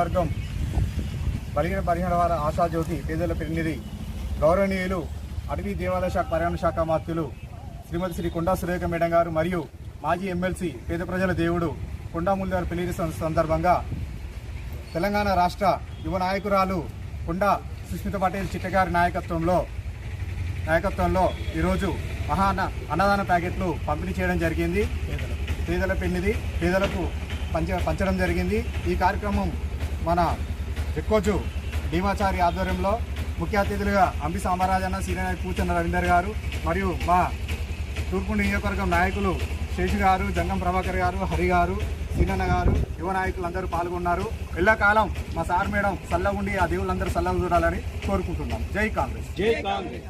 క్షత్రియ పరిహార వారి ఆశాజ్యోతి పేదల ప్రతినిధి గౌరవనీయులు అటవీ దేవాలయ శాఖ పర్యావరణ శాఖ మాత్రులు శ్రీమతి శ్రీ కొండా సురేఖ మేడం గారు మరియు మాజీ ఎమ్మెల్సీ పేద ప్రజల దేవుడు కొండా గారు పెళ్ళి సందర్భంగా తెలంగాణ రాష్ట్ర యువ నాయకురాలు కొండా సుస్మిత పటేల్ చిట్టగారి నాయకత్వంలో నాయకత్వంలో ఈరోజు మహా అన్నదాన ప్యాకెట్లు పంపిణీ చేయడం జరిగింది. పేదల పెళ్ళిది పేదలకు పంచ పంచడం జరిగింది. ఈ కార్యక్రమం మన ఎక్కువచు భీమాచారి ఆధ్వర్యంలో ముఖ్య అతిథులుగా అంబి సామరాజన్న సీనియర్ కూర్చున్న రవీందర్ గారు మరియు మా తూర్పు నియోజకవర్గం నాయకులు శేషు గారు జంగం ప్రభాకర్ గారు హరి గారు సీనన్న గారు యువ నాయకులు అందరూ పాల్గొన్నారు. ఎల్లకాలం మా సార్ మేడం సల్లగుండి ఆ దేవులందరూ చల్లగా చూడాలని కోరుకుంటున్నాం. జై కాంగ్రెస్. జై కాంగ్రెస్.